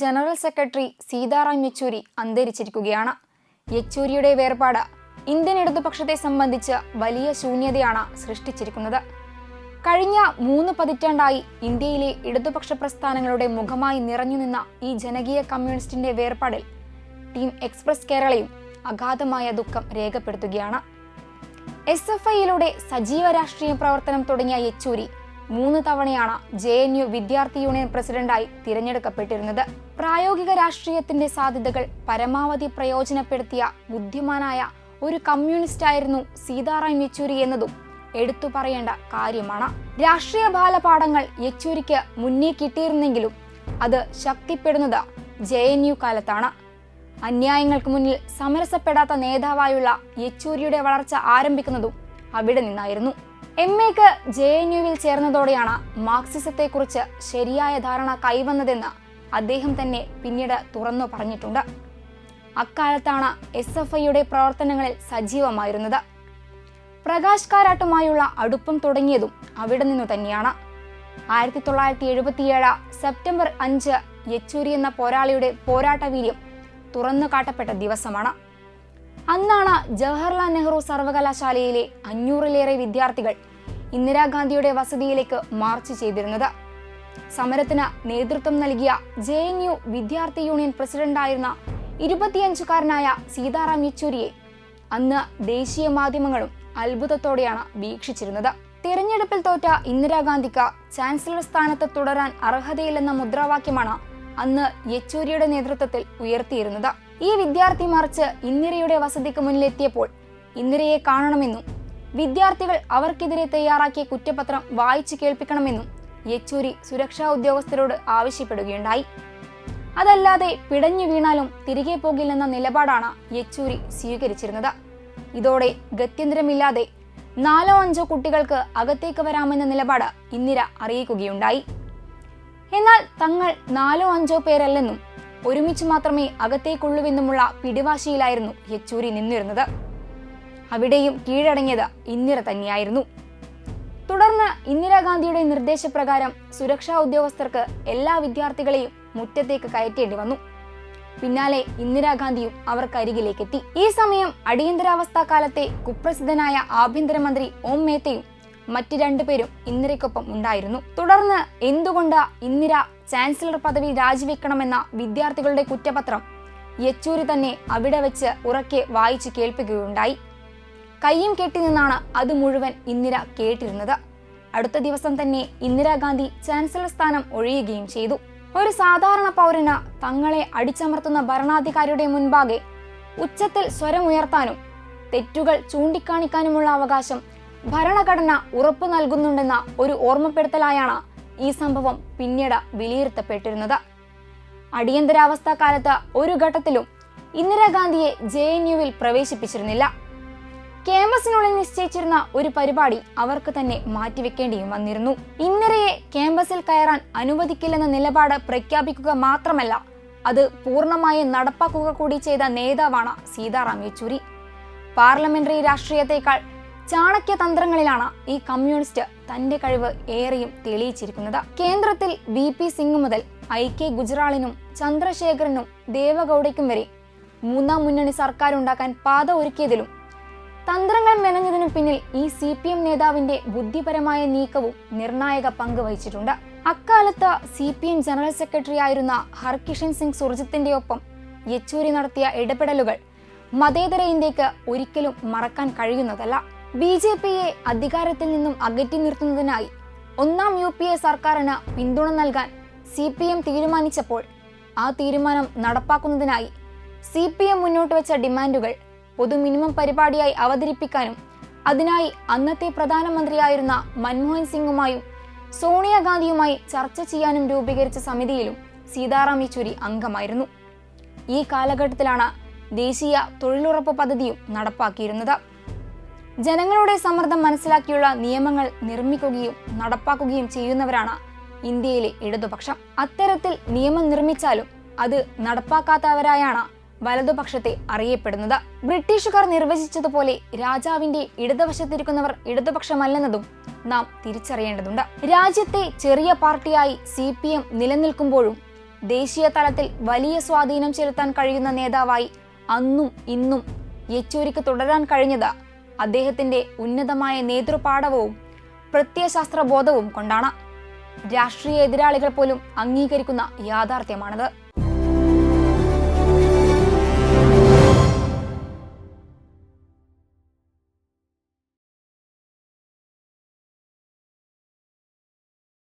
General secretary Sitaram Yechury അന്തരിച്ചിരിക്കുകയാണ്. യെച്ചൂരിയുടെ വേർപാട് ഇന്ത്യൻ ഇടതുപക്ഷത്തെ സംബന്ധിച്ച് വലിയ ശൂന്യതയാണ് സൃഷ്ടിച്ചിരിക്കുന്നത്. കഴിഞ്ഞ മൂന്ന് പതിറ്റാണ്ടായി ഇന്ത്യയിലെ ഇടതുപക്ഷ പ്രസ്ഥാനങ്ങളുടെ മുഖമായി നിറഞ്ഞുനിന്ന ഈ ജനകീയ കമ്മ്യൂണിസ്റ്റിന്റെ വേർപാടിൽ ടീം എക്സ്പ്രസ് കേരളയും അഗാധമായ ദുഃഖം രേഖപ്പെടുത്തുകയാണ്. എസ് എഫ് ഐയിലൂടെ സജീവ രാഷ്ട്രീയ പ്രവർത്തനം തുടങ്ങിയ യെച്ചൂരി മൂന്ന് തവണയാണ് ജെ എൻ യു വിദ്യാർത്ഥി യൂണിയൻ പ്രസിഡന്റായി തിരഞ്ഞെടുക്കപ്പെട്ടിരുന്നത്. പ്രായോഗിക രാഷ്ട്രീയത്തിന്റെ സാധ്യതകൾ പരമാവധി പ്രയോജനപ്പെടുത്തിയ ബുദ്ധിമാനായ ഒരു കമ്മ്യൂണിസ്റ്റായിരുന്നു സീതാറാം യെച്ചൂരി എന്നതും എടുത്തു പറയേണ്ട കാര്യമാണ്. രാഷ്ട്രീയ ബാലപാഠങ്ങൾ യെച്ചൂരിക്ക് മുന്നേ കിട്ടിയിരുന്നെങ്കിലും അത് ശക്തിപ്പെടുന്നത് ജെ എൻ യു കാലത്താണ്. അന്യായങ്ങൾക്ക് മുന്നിൽ സമരസപ്പെടാത്ത നേതാവായുള്ള യെച്ചൂരിയുടെ വളർച്ച ആരംഭിക്കുന്നതും അവിടെ നിന്നായിരുന്നു. എം എക്ക് ജെ എൻ യുവിൽ ചേർന്നതോടെയാണ് മാർക്സിസത്തെക്കുറിച്ച് ശരിയായ ധാരണ കൈവന്നതെന്ന് അദ്ദേഹം തന്നെ പിന്നീട് തുറന്നു പറഞ്ഞിട്ടുണ്ട്. അക്കാലത്താണ് എസ് എഫ് ഐയുടെ പ്രവർത്തനങ്ങളിൽ സജീവമായിരുന്നത്. പ്രകാശ് കാരാട്ടുമായുള്ള അടുപ്പം തുടങ്ങിയതും അവിടെ നിന്നു തന്നെയാണ്. ആയിരത്തി തൊള്ളായിരത്തി എഴുപത്തിയേഴ് സെപ്റ്റംബർ അഞ്ച് യെച്ചൂരി എന്ന പോരാളിയുടെ പോരാട്ട വീര്യം തുറന്നു കാട്ടപ്പെട്ട ദിവസമാണ്. അന്നാണ് ജവഹർലാൽ നെഹ്റു സർവകലാശാലയിലെ അഞ്ഞൂറിലേറെ വിദ്യാർത്ഥികൾ ഇന്ദിരാഗാന്ധിയുടെ വസതിയിലേക്ക് മാർച്ച് ചെയ്തിരുന്നത്. സമരത്തിന് നേതൃത്വം നൽകിയ ജെ എൻ യു വിദ്യാർത്ഥി യൂണിയൻ പ്രസിഡന്റായിരുന്ന ഇരുപത്തിയഞ്ചുകാരനായ സീതാറാം യെച്ചൂരിയെ അന്ന് ദേശീയ മാധ്യമങ്ങളും അത്ഭുതത്തോടെയാണ് വീക്ഷിച്ചിരുന്നത്. തിരഞ്ഞെടുപ്പിൽ തോറ്റ ഇന്ദിരാഗാന്ധിക്ക് ചാൻസലർ സ്ഥാനത്ത് തുടരാൻ അർഹതയില്ലെന്ന മുദ്രാവാക്യമാണ് അന്ന് യെച്ചൂരിയുടെ നേതൃത്വത്തിൽ ഉയർത്തിയിരുന്നത്. ഈ വിദ്യാർത്ഥി മാർച്ച് ഇന്ദിരയുടെ വസതിക്ക് മുന്നിലെത്തിയപ്പോൾ ഇന്ദിരയെ കാണണമെന്നും വിദ്യാർത്ഥികൾ അവർക്കെതിരെ തയ്യാറാക്കിയ കുറ്റപത്രം വായിച്ചു കേൾപ്പിക്കണമെന്നും യെച്ചൂരി സുരക്ഷാ ഉദ്യോഗസ്ഥരോട് ആവശ്യപ്പെടുകയുണ്ടായി. അതല്ലാതെ പിടഞ്ഞു വീണാലും തിരികെ പോകില്ലെന്ന നിലപാടാണ് യെച്ചൂരി സ്വീകരിച്ചിരുന്നത്. ഇതോടെ ഗത്യന്തരമില്ലാതെ നാലോ അഞ്ചോ കുട്ടികൾക്ക് അകത്തേക്ക് വരാമെന്ന നിലപാട് ഇന്ദിര അറിയിക്കുകയുണ്ടായി. എന്നാൽ തങ്ങൾ നാലോ അഞ്ചോ പേരല്ലെന്നും ഒരുമിച്ച് മാത്രമേ അകത്തേക്കുള്ളൂവെന്നുമുള്ള പിടിവാശിയിലായിരുന്നു യെച്ചൂരി നിന്നിരുന്നത്. അവിടെയും കീഴടങ്ങിയത് ഇന്ദിര തന്നെയായിരുന്നു. തുടർന്ന് ഇന്ദിരാഗാന്ധിയുടെ നിർദ്ദേശപ്രകാരം സുരക്ഷാ ഉദ്യോഗസ്ഥർക്ക് എല്ലാ വിദ്യാർത്ഥികളെയും മുറ്റത്തേക്ക് കയറ്റേണ്ടി വന്നു. പിന്നാലെ ഇന്ദിരാഗാന്ധിയും അവർക്കരികിലേക്കെത്തി. ഈ സമയം അടിയന്തരാവസ്ഥാ കാലത്തെ കുപ്രസിദ്ധനായ ആഭ്യന്തരമന്ത്രി ഓം മേത്തയും മറ്റു രണ്ടുപേരും ഇന്ദിരയ്ക്കൊപ്പം ഉണ്ടായിരുന്നു. തുടർന്ന് എന്തുകൊണ്ട് ഇന്ദിര ചാൻസലർ പദവി രാജിവെക്കണമെന്ന വിദ്യാർത്ഥികളുടെ കുറ്റപത്രം യെച്ചൂരി തന്നെ അവിടെ വെച്ച് ഉറക്കെ വായിച്ചു കേൾപ്പിക്കുകയുണ്ടായി. കയ്യും കെട്ടി നിന്നാണ് അത് മുഴുവൻ ഇന്ദിര കേട്ടിരുന്നത്. അടുത്ത ദിവസം തന്നെ ഇന്ദിരാഗാന്ധി ചാൻസലർ സ്ഥാനം ഒഴിയുകയും ചെയ്തു. ഒരു സാധാരണ പൗരന് തങ്ങളെ അടിച്ചമർത്തുന്ന ഭരണാധികാരിയുടെ മുൻപാകെ ഉച്ചത്തിൽ സ്വരമുയർത്താനും തെറ്റുകൾ ചൂണ്ടിക്കാണിക്കാനുമുള്ള അവകാശം ഭരണഘടന ഉറപ്പു നൽകുന്നുണ്ടെന്ന ഒരു ഓർമ്മപ്പെടുത്തലായാണ് ഈ സംഭവം പിന്നീട് വിലയിരുത്തപ്പെട്ടിരുന്നത്. അടിയന്തരാവസ്ഥാ കാലത്ത് ഒരു ഘട്ടത്തിലും ഇന്ദിരാഗാന്ധിയെ ജെ എൻ യുവിൽ പ്രവേശിപ്പിച്ചിരുന്നില്ല. ക്യാമ്പസിനുള്ളിൽ നിശ്ചയിച്ചിരുന്ന ഒരു പരിപാടി അവർക്ക് തന്നെ മാറ്റിവെക്കേണ്ടിയും വന്നിരുന്നു. ഇന്ദിരയെ ക്യാമ്പസിൽ കയറാൻ അനുവദിക്കില്ലെന്ന നിലപാട് പ്രഖ്യാപിക്കുക മാത്രമല്ല അത് പൂർണമായി നടപ്പാക്കുക കൂടി ചെയ്ത നേതാവാണ് സീതാറാം യെച്ചൂരി. പാർലമെന്ററി രാഷ്ട്രീയത്തെക്കാൾ ചാണക്യ തന്ത്രങ്ങളിലാണ് ഈ കമ്മ്യൂണിസ്റ്റ് തന്റെ കഴിവ് ഏറെയും തെളിയിച്ചിരിക്കുന്നത്. കേന്ദ്രത്തിൽ വി പി സിംഗ് മുതൽ ഐ കെ ഗുജറാളിനും ചന്ദ്രശേഖരനും ദേവഗൌഡയ്ക്കും വരെ മൂന്നാം മുന്നണി സർക്കാർ ഉണ്ടാക്കാൻ പാത ഒരുക്കിയതിലും തന്ത്രങ്ങൾ മെനഞ്ഞതിനു പിന്നിൽ ഈ സി പി എം നേതാവിന്റെ ബുദ്ധിപരമായ നീക്കവും നിർണായക പങ്ക് വഹിച്ചിട്ടുണ്ട്. അക്കാലത്ത് C P M general secretary ആയിരുന്ന ഹർകിഷൻ സിംഗ് സുർജിത്തിന്റെ ഒപ്പം യെച്ചൂരി നടത്തിയ ഇടപെടലുകൾ മതേതര ഇന്ത്യയ്ക്ക് ഒരിക്കലും മറക്കാൻ കഴിയുന്നതല്ല. ബി ജെ പിയെ അധികാരത്തിൽ നിന്നും അകറ്റി നിർത്തുന്നതിനായി ഒന്നാം യു പി എ സർക്കാരിന് പിന്തുണ നൽകാൻ സി പി എം തീരുമാനിച്ചപ്പോൾ ആ തീരുമാനം നടപ്പാക്കുന്നതിനായി സി പി എം മുന്നോട്ട് വെച്ച ഡിമാൻഡുകൾ പൊതു മിനിമം പരിപാടിയായി അവതരിപ്പിക്കാനും അതിനായി അന്നത്തെ പ്രധാനമന്ത്രിയായിരുന്ന മൻമോഹൻ സിംഗുമായും സോണിയാഗാന്ധിയുമായി ചർച്ച ചെയ്യാനും രൂപീകരിച്ച സമിതിയിലും സീതാറാം യെച്ചൂരി അംഗമായിരുന്നു. ഈ കാലഘട്ടത്തിലാണ് ദേശീയ തൊഴിലുറപ്പ് പദ്ധതിയും നടപ്പാക്കിയിരുന്നത്. ജനങ്ങളുടെ സമ്മർദ്ദം മനസ്സിലാക്കിയുള്ള നിയമങ്ങൾ നിർമ്മിക്കുകയും നടപ്പാക്കുകയും ചെയ്യുന്നവരാണ് ഇന്ത്യയിലെ ഇടതുപക്ഷം. അത്തരത്തിൽ നിയമം നിർമ്മിച്ചാലും അത് നടപ്പാക്കാത്തവരായാണ് വലതുപക്ഷത്തെ അറിയപ്പെടുന്നത്. ബ്രിട്ടീഷുകാർ നിർവചിച്ചതുപോലെ രാജാവിന്റെ ഇടതുവശത്തിരിക്കുന്നവർ ഇടതുപക്ഷമല്ലെന്നതും നാം തിരിച്ചറിയേണ്ടതുണ്ട്. രാജ്യത്തെ ചെറിയ പാർട്ടിയായി സി പി എം നിലനിൽക്കുമ്പോഴും ദേശീയ തലത്തിൽ വലിയ സ്വാധീനം ചെലുത്താൻ കഴിയുന്ന നേതാവായി അന്നും ഇന്നും യെച്ചൂരിക്ക് തുടരാൻ കഴിഞ്ഞത് അദ്ദേഹത്തിന്റെ ഉന്നതമായ നേതൃപാഠവും പ്രത്യയശാസ്ത്രബോധവും കൊണ്ടാണ് രാഷ്ട്രീയ എതിരാളികൾ പോലും അംഗീകരിക്കുന്ന യാഥാർത്ഥ്യമാണത്.